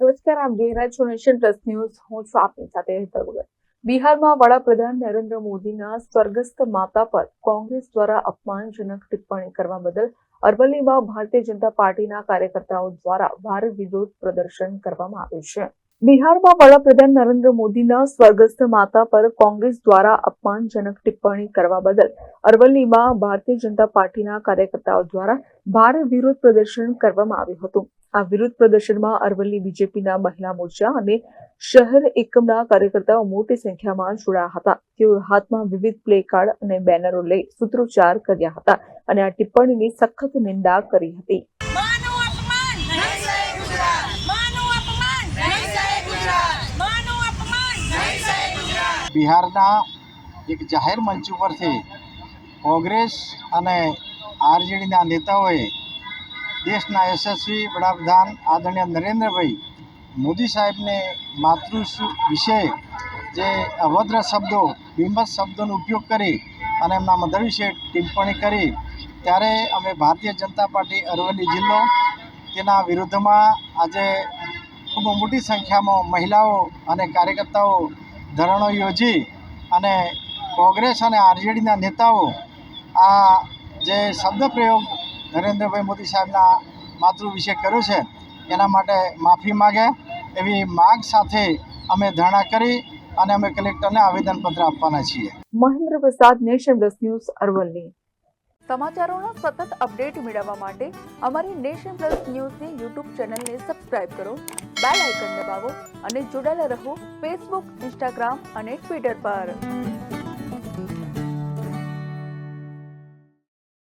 નમસ્કાર, આપ જોઈ રહ્યા છો નેશન પ્લસ ન્યૂઝ. હું છું આપની સાથે હેતર બિહારમાં વડાપ્રધાન નરેન્દ્ર મોદીના સ્વર્ગસ્થ માતા પર કોંગ્રેસ દ્વારા અપમાનજનક ટિપ્પણી કરવા બદલ અરવલ્લીમાં ભારતીય જનતા પાર્ટીના કાર્યકર્તાઓ દ્વારા ભારે વિરોધ પ્રદર્શન કરવામાં આવ્યું છે. બિહારમાં વડાપ્રધાન નરેન્દ્ર મોદીના સ્વર્ગસ્થ માતા પર કોંગ્રેસ દ્વારા અપમાનજનક ટિપ્પણી કરવા બદલ અરવલ્લીમાં ભારતીય જનતા પાર્ટીના કાર્યકર્તાઓ દ્વારા ભારે વિરોધ પ્રદર્શન કરવામાં આવ્યું હતું. આ વિરોધ પ્રદર્શનમાં અરવલ્લી બીજેપીના મહિલા મોરચા અને શહેર એકમના કાર્યકર્તાઓ મોટી સંખ્યામાં જોડાયા હતા. તેઓ હાથમાં વિવિધ પ્લે કાર્ડ અને બેનરો લઈ સૂત્રોચ્ચાર કર્યા હતા અને આ ટિપ્પણીની સખત નિંદા કરી હતી. માનું અપમાન નહીં સહે ગુજરાત. માનું અપમાન નહીં સહે ગુજરાત. માનું અપમાન નહીં સહે ગુજરાત. બિહારના એક જાહેર મંચ ઉપરથી કોંગ્રેસ અને આરજેડીના નેતાઓએ દેશના યશસ્વી વડાપ્રધાન આદરણીય નરેન્દ્રભાઈ મોદી સાહેબને માતૃ વિશે જે અભદ્ર શબ્દો બિંબત શબ્દોનો ઉપયોગ કરી અને એમના મધર વિશે ટિપ્પણી કરી, ત્યારે અમે ભારતીય જનતા પાર્ટી અરવલ્લી જિલ્લો તેના વિરુદ્ધમાં આજે ખૂબ મોટી સંખ્યામાં મહિલાઓ અને કાર્યકર્તાઓ ધરણો યોજી અને કોંગ્રેસ અને આરજેડીના નેતાઓ આ જે શબ્દ પ્રયોગ નરેન્દ્રભાઈ મોદી સાહેબના માતૃભિષેક કર્યો છે એના માટે માફી માગે એવી માગ સાથે અમે ધરણા કરી અને અમે કલેક્ટરને આવેદનપત્ર આપવાના છીએ. Mahendra Prasad nation plus news Aravalli. સમાચારોનો સતત અપડેટ મેળવવા માટે અમારી નેશન પ્લસ ન્યૂઝની યુટ્યુબ ચેનલને સબસ્ક્રાઇબ કરો બેલ આઇકન દબાવો અને જોડાયેલા રહો ફેસબુક ઇન્સ્ટાગ્રામ અને ટ્વિટર પર.